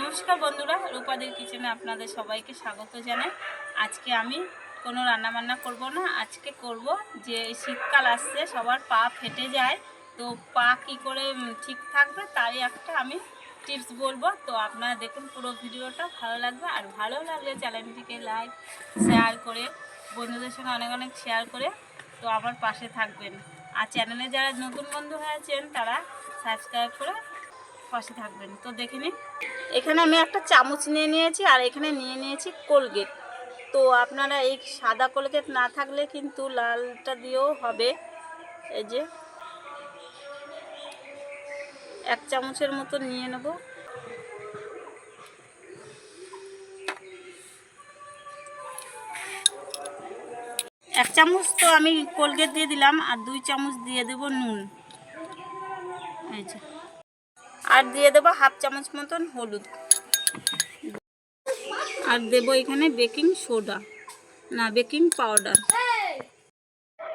নমস্কার বন্ধুরা, রূপাদের কিচেনে আপনাদের সবাইকে স্বাগত জানাই। আজকে আমি কোনো রান্না বান্না করব না, আজকে করব যে শীতকাল আসছে, সবার পা ফেটে যায়, তো পা কি করে ঠিক থাকবে তারই একটা আমি টিপস বলব। তো আপনারা দেখুন পুরো ভিডিওটা, ভালো লাগবে। আর ভালো লাগলে চ্যানেলটিকে লাইক, শেয়ার করে, বন্ধুদের সঙ্গে অনেক অনেক শেয়ার করে, তো আমার পাশে থাকবেন। আর চ্যানেলে যারা নতুন বন্ধু হয়েছেন তারা সাবস্ক্রাইব করে পাশে থাকবেন। তো দেখে নিন। এখানে আমি একটা চামচ নিয়ে নিয়েছি আর এখানে নিয়ে নিয়েছি কোলগেট। তো আপনারা এই সাদা কোলগেট না থাকলে কিন্তু লালটা দিয়েও হবে। এই যে। এক চামচের মতো নিয়ে নেব। এক চামচ তো আমি কোলগেট দিয়ে দিলাম আর দুই চামচ দিয়ে দেব নুন। এই যে। আর দিয়ে দেবো হাফ চামচ মতন হলুদ। আর দেবো এখানে বেকিং সোডা। না, বেকিং পাউডার।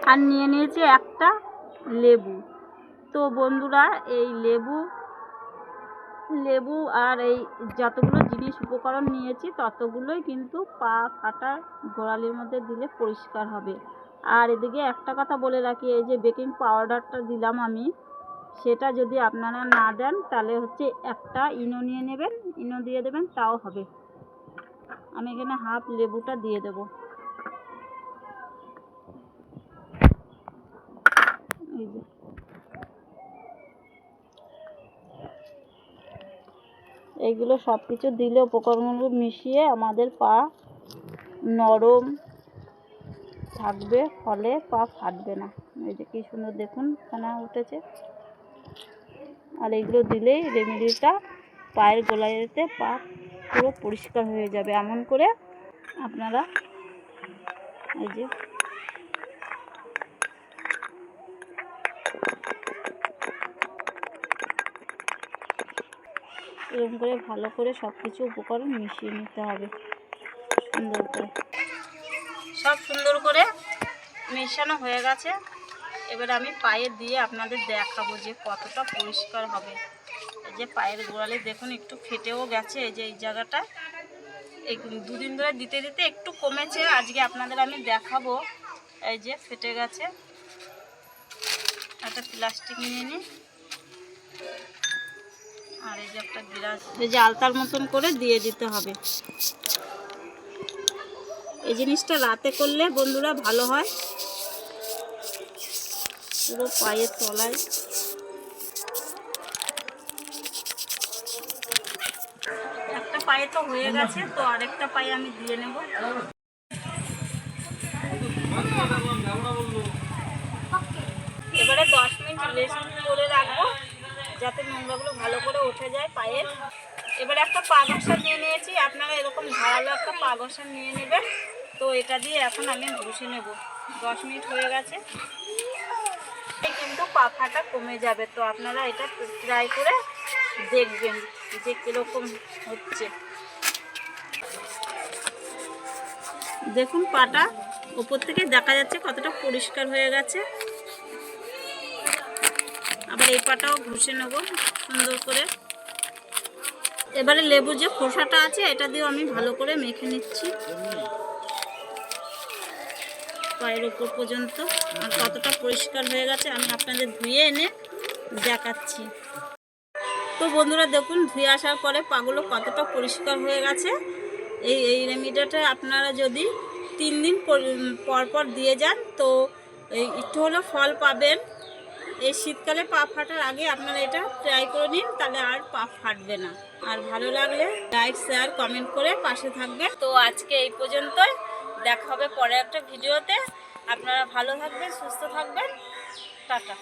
আর নিয়ে নিয়েছি একটা লেবু। তো বন্ধুরা, এই লেবু লেবু আর এই যতগুলো জিনিস উপকরণ নিয়েছি, ততগুলোই কিন্তু পা ফাটার গোড়ালির মধ্যে দিলে পরিষ্কার হবে। আর এদিকে একটা কথা বলে রাখি, এই যে বেকিং পাউডারটা দিলাম আমি সেটা যদি আপনারা না দেন, তাহলে হচ্ছে একটা ইনো নিয়ে নেবেন, ইনো দিয়ে দেবেন, তাও হবে। আমি এখানে হাফ লেবুটা দিয়ে দেব। এই যে। এইগুলো সব কিছু দিলে উপকরণগুলো মিশিয়ে আমাদের পা নরম থাকবে, ফলে পা ফাটবে না। এই যে কি সুন্দর দেখুন খানা উঠেছে। আর এগুলো দিলেই রেমেডিটা পায়ের গোলাইতে পা পুরো পরিষ্কার হয়ে যাবে। এমন করে আপনারা এই যে এরকম করে ভালো করে সব কিছু উপকরণ মিশিয়ে নিতে হবে। সুন্দর করে। সব সুন্দর করে মেশানো হয়ে গেছে। এবার আমি পায়ে দিয়ে আপনাদের দেখাবো যে কতটা পরিষ্কার হবে। এই যে পায়ের গোড়ালে দেখুন, একটু ফেটেও গেছে এই যে, এই জায়গাটা। এই দুদিন ধরে দিতে দিতে একটু কমেছে। আজকে আপনাদের আমি দেখাবো। এই যে ফেটে গেছে। একটা প্লাস্টিক নিয়ে নিই। আর এই যে একটা গ্লাস, এই যে আলতার মতন করে দিয়ে দিতে হবে। এই জিনিসটা রাতে করলে বন্ধুরা ভালো হয়। পুরো পায়ের তলায়। একটা পায়ে তো হয়ে গেছে, তো আরেকটা পায়ে আমি দিয়ে নেব। এবারে দশ মিনিট রেস্ট করে রাখব, যাতে নোংরাগুলো ভালো করে উঠে যায় পায়ের এবারে একটা পা ঘষা নিয়ে নিয়েছি, আপনারা এরকম ধারালো একটা পা ঘষা নিয়ে নেবেন। তো এটা দিয়ে এখন আমি ঘষে নেব। দশ মিনিট হয়ে গেছে। কিন্তু পাখাটা কমে যাবে। তো আপনারা এটা ট্রাই করে দেখবেন যে কীরকম হচ্ছে। দেখুন পাটা উপর থেকে দেখা যাচ্ছে কতটা পরিষ্কার হয়ে গেছে। আবার এই পাটাও ঘষে নেব সুন্দর করে। এবারে লেবুর যে খোসাটা আছে, এটা দিয়েও আমি ভালো করে মেখে নিচ্ছি। পায়ের ওপর পর্যন্ত। আর কতটা পরিষ্কার হয়ে গেছে আমি আপনাদের ধুয়ে এনে দেখাচ্ছি। তো বন্ধুরা দেখুন, ধুয়ে আসার পরে পাগুলো কতটা পরিষ্কার হয়ে গেছে। এই এই রেমিডিটা আপনারা যদি তিন দিন পর- পর পর দিয়ে যান, তো এই একটু হলেও ফল পাবেন। এই শীতকালে পা ফাটার আগে আপনারা এটা ট্রাই করে নিন, তাহলে আর পা ফাটবে না। আর ভালো লাগলে লাইক, শেয়ার, কমেন্ট করে পাশে থাকবেন। তো আজকে এই পর্যন্তই। দেখা হবে পরে একটা ভিডিওতে। আপনারা ভালো থাকবেন সুস্থ থাকবেন। টাটা।